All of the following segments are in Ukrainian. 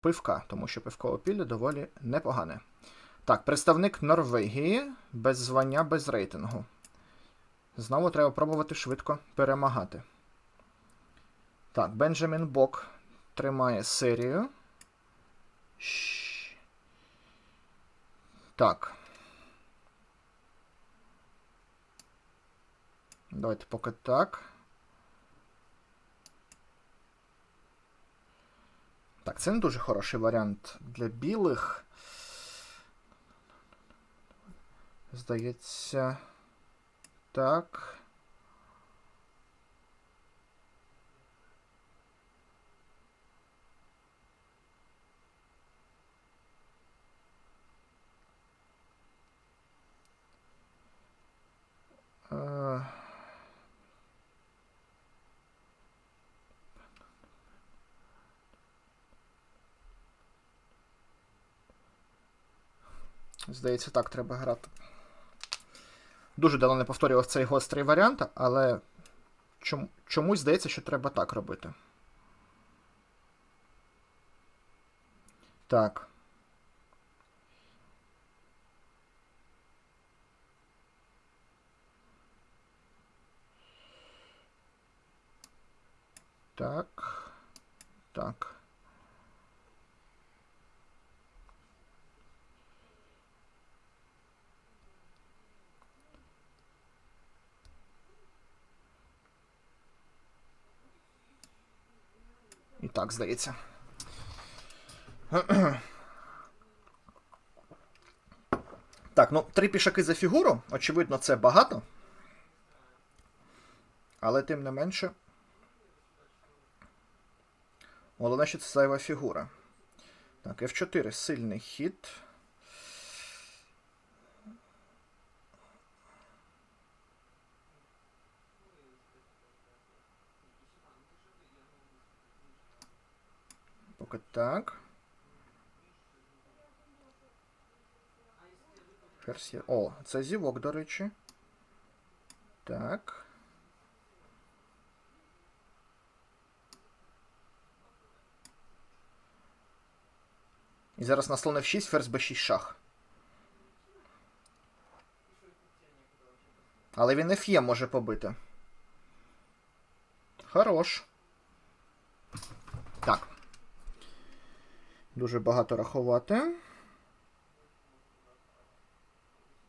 пивка, тому що пивкове пілля доволі непогане. Так, представник Норвегії без звання, без рейтингу. Знову треба пробувати швидко перемагати. Так, Бенджамін Бок тримає серію. Так. Давайте поки так. Так, це не дуже хороший варіант для білих. Здається. Так. Здається, так треба грати. Дуже давно не повторював цей гострий варіант, але чому, чомусь здається, що треба так робити. Так. Так. Так. І так, здається. Так, ну, три пішаки за фігуру. Очевидно, це багато. Але тим не менше. Головне, що це зайва фігура. Так, F4 сильний хід. Поки так. Ферзь О, це зівок, до речі. Так. І зараз на слон F6, ферзь B6 шах. Але він F може побити. Хорош. Так. Дуже багато рахувати.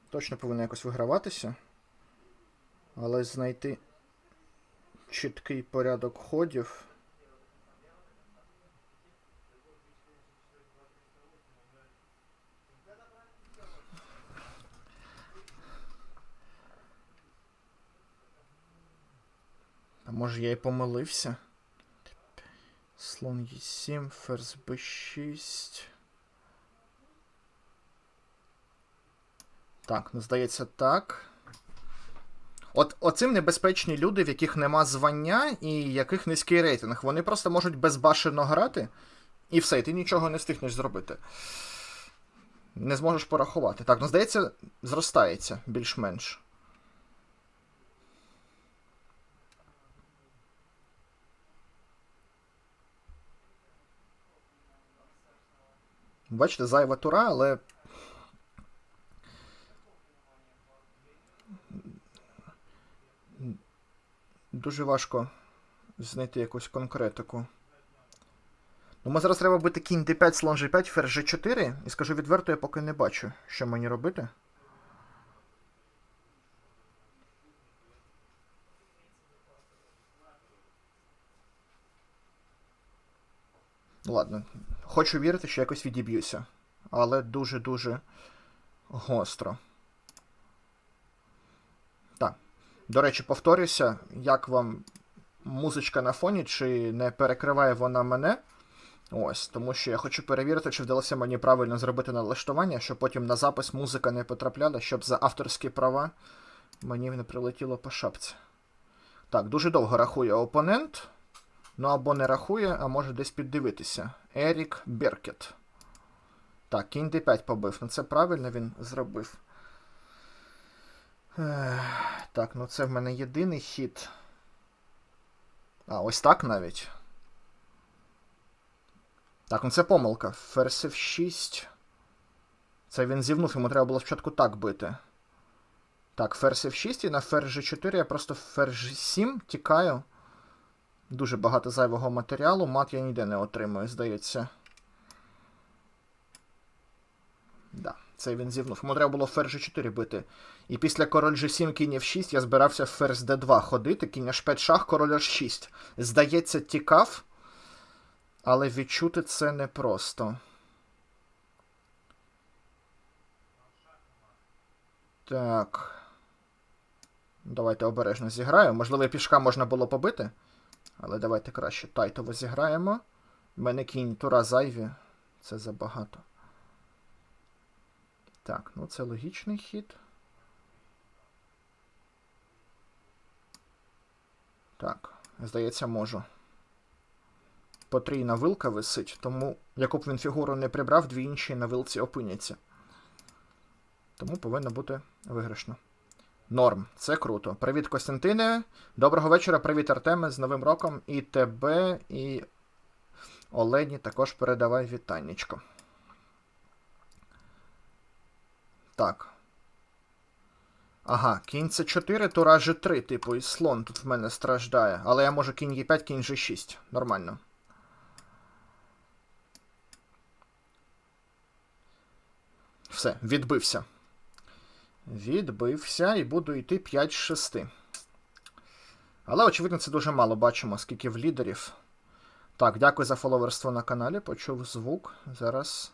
Точно повинен якось виграватися. Але знайти чіткий порядок ходів. Може я і помилився? Слон Е7, ферзь Б6. Так, ну здається, так. От оцим небезпечні люди, в яких нема звання і яких низький рейтинг. Вони просто можуть безбашено грати, і все, і ти нічого не встигнеш зробити. Не зможеш порахувати. Так, ну здається, зростається більш-менш. Бачите, зайва тура, але. Дуже важко знайти якусь конкретику. Ну, ми зараз треба бити кінь d5, слон g5, ферзь g4. І скажу відверто, я поки не бачу, що мені робити. Ладно, хочу вірити, що якось відіб'юся. Але дуже-дуже гостро. Так. До речі, повторюся, як вам музичка на фоні, чи не перекриває вона мене. Ось, тому що я хочу перевірити, чи вдалося мені правильно зробити налаштування, щоб потім на запис музика не потрапляла, щоб за авторські права мені не прилетіло по шапці. Так, дуже довго рахує опонент. Ну або не рахує, а може десь піддивитися. Ерік Беркет. Так, кінь d5 побив. Ну це правильно він зробив. Так, ну це в мене єдиний хід. А, ось так навіть. Так, ну це помилка. Ферзь F6. Це він зівнув, йому треба було спочатку так бити. Так, ферзь F6 і на ферзь G4 я просто ферзь G7 тікаю. Дуже багато зайвого матеріалу. Мат я ніде не отримую, здається. Да, це він зівнув. Йому треба було ферзь G4 бити. І після король G7, кінь F6 я збирався в ферзь D2 ходити, кінь H5 шах, король H6. Здається, тікав, але відчути це непросто. Так. Давайте обережно зіграю. Можливо, пішка можна було побити. Але давайте краще тайтово зіграємо. У мене кінь тура зайві. Це забагато. Так, ну це логічний хід. Так, здається, можу. Потрійна вилка висить, тому яку б він фігуру не прибрав, дві інші на вилці опиняться. Тому повинно бути виграшно. Норм, це круто. Привіт, Костянтине. Доброго вечора, привіт, Артеме, з Новим роком. І тебе, і Олені також передавай вітаннячко. Так. Ага, кінь це 4, тура G3, типу, і слон тут в мене страждає. Але я можу кінь Е5, кінь G6. Нормально. Все, відбився. Відбився і буду йти 5 з 6. Але, очевидно, це дуже мало бачимо, скільки в лідерів. Так, дякую за фоловерство на каналі. Почув звук. Зараз.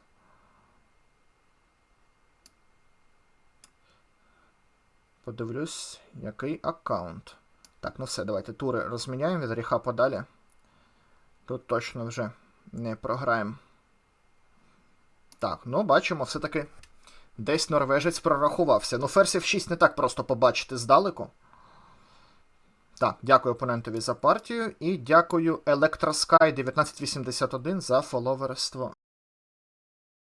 Подивлюсь, який аккаунт. Так, ну все, давайте тури розміняємо від гріха подалі. Тут точно вже не програємо. Так, ну бачимо, все-таки десь норвежець прорахувався. Ну, ферзь F6 не так просто побачити здалеку. Так, дякую опонентові за партію. І дякую Electrosky 1981 за фоловерство